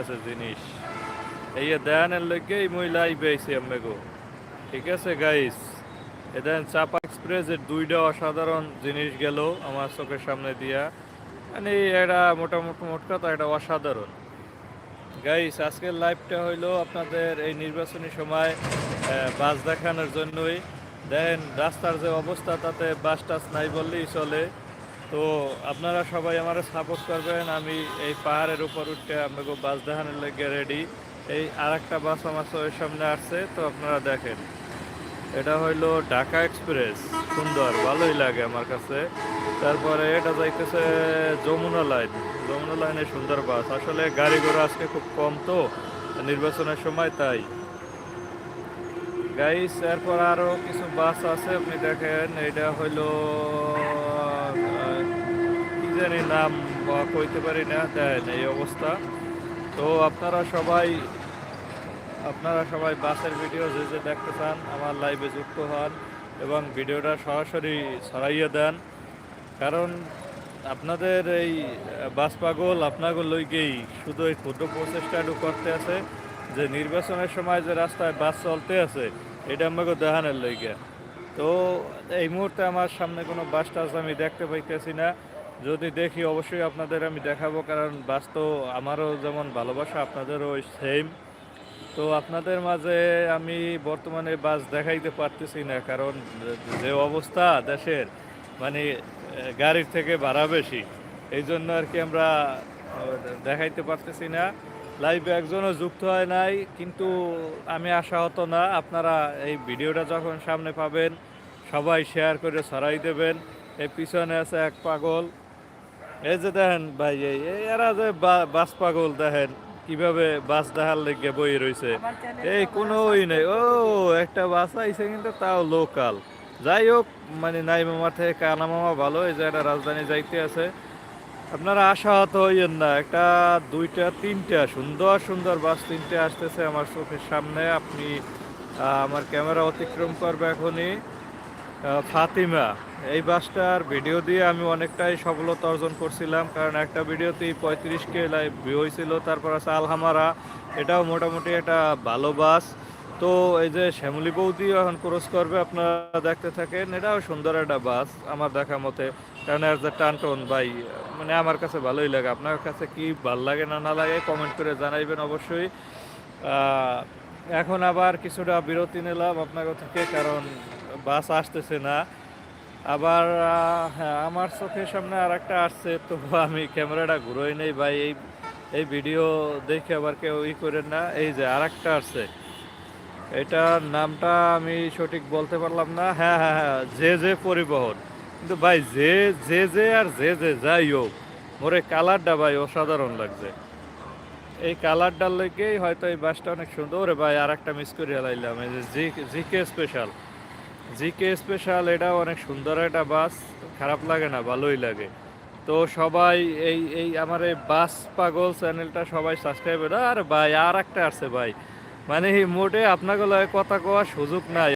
আছে জিনিস। এই দেয়ানের লগে এই মহিলাই পেয়েছি আমি ঠিক আছে গাইস এদেন চাপা এক্সপ্রেস এর দুইটা অসাধারণ জিনিস গেল আমার চোখের সামনে দিয়া। মানে এটা মোটামুটি মোট কথা এটা অসাধারণ। গাইস আজকের লাইভটা হইল আপনাদের এই নির্বাচনী সময় বাস দেখানোর জন্যই। দেখেন রাস্তার যে অবস্থা তাতে বাস টাস নাই বললেই চলে। তো আপনারা সবাই আমার সাপোর্ট করবেন। আমি এই পাহাড়ের উপর উঠতে আমাকে বাস দেখানোর লেগে রেডি এই আর একটা বাস আমার চোখের সামনে আসছে, তো আপনারা দেখেন। এটা হইল ঢাকা এক্সপ্রেস সুন্দর, ভালোই লাগে আমার কাছে। তারপরে এটা যাইতেছে যমুনা লাইন। যমুনা লাইনে সুন্দর বাস। আসলে গাড়ি ঘোড়া আজকে খুব কম তো, নির্বাচনের সময় তাই। গাইস এরপর আরও কিছু বাস আছে, আপনি দেখেন। এটা হইল জানি নাম কইতে পারি না দেন এই অবস্থা। তো আপনারা সবাই আপনারা সবাই বাসের ভিডিও যে যে দেখতে চান, আমার লাইভে যুক্ত হন এবং ভিডিওটা সরাসরি ছড়াইয়ে দেন। কারণ আপনাদের এই বাস পাগল আপনাকে লইগেই শুধু এই ক্ষুদ্র প্রচেষ্টাটু করতে আছে, যে নির্বাচনের সময় যে রাস্তায় বাস চলতে আছে, এটা আমাকে দেখানোর লইগে। তো এই মুহূর্তে আমার সামনে কোনো বাস টাস আমি দেখতে পাইতেছি না। যদি দেখি, অবশ্যই আপনাদের আমি দেখাবো, কারণ বাস তো আমারও যেমন ভালোবাসা, আপনাদেরও সেম তো আপনাদের মাঝে আমি বর্তমানে বাস দেখাইতে পারতেছি না, কারণ যে অবস্থা দেশের মানে গাড়ির থেকে ভাড়া বেশি, এই জন্য আর কি আমরা দেখাইতে পারতেছি না। লাইভে একজনও যুক্ত হয় নাই, কিন্তু আমি আশাহত না, আপনারা এই ভিডিওটা যখন সামনে পাবেন, সবাই শেয়ার করে ছড়াই দেবেন। এর পিছনে আছে এক পাগল। এই যে দেখেন ভাই এরা যে বাস পাগল দেখেন কীভাবে বাস দেখার লেগে বই রয়েছে এই কোনো ওই নেই। ও একটা বাস আইছে কিন্তু তাও লোকাল যাই হোক মানে নাই মামা থেকে কানা মামা ভালো এই যে একটা রাজধানী যাইতে আছে। আপনারা আশাহত হইয়েন না একটা দুইটা তিনটা সুন্দর সুন্দর বাস তিনটে আসতেছে আমার চোখের সামনে। আপনি আমার ক্যামেরা অতিক্রম করবে এখনই। ফাতিমা, এই বাসটার ভিডিও দিয়ে আমি অনেকটাই সফলতা অর্জন করছিলাম, কারণ একটা ভিডিওতেই পঁয়ত্রিশ কে লাইভ ভিউ হয়েছিল, তারপর আছে আলহামারা, এটাও মোটামুটি একটা ভালো বাস। তো এই যে শ্যামলী বৌদি এখন ক্রস করবে, আপনারা দেখতে থাকেন, এটাও সুন্দর একটা বাস আমার দেখা মতে, কারণ এর যে টানটন ভাই মানে আমার কাছে ভালোই লাগে। আপনার কাছে কি ভালো লাগে না না লাগে কমেন্ট করে জানাইবেন অবশ্যই। এখন আবার কিছুটা বিরতি নিলাম আপনার থেকে, কারণ বাস আসতেছে না। আবার হ্যাঁ আমার চোখের সামনে আর একটা আসছে, তো আমি ক্যামেরাটা ঘুরোই নেই ভাই। এই এই ভিডিও দেখে আবার কেউ ই করেন না। এই যে আর একটা আসছে। এটার নামটা আমি সঠিক বলতে পারলাম না। হ্যাঁ হ্যাঁ হ্যাঁ যে যে পরিবহন। কিন্তু ভাই যে যে যে আর যে যে যাই হোক, মোরে কালারটা ভাই অসাধারণ লাগছে। এই কালারটার লেগেই হয়তো এই বাসটা অনেক সুন্দর। ভাই আর একটা মিস করে লাইলাম। এই যে G GK special GK special এটা অনেক সুন্দর একটা বাস, খারাপ লাগে না, ভালোই লাগে। তো সবাই এই এই আমার এই বাস পাগল চ্যানেলটা সবাই সাবস্ক্রাইব আর ভাই আর একটা আছে ভাই। মানে মোটে আপনাকে কথা কওয়ার সুযোগ নাই।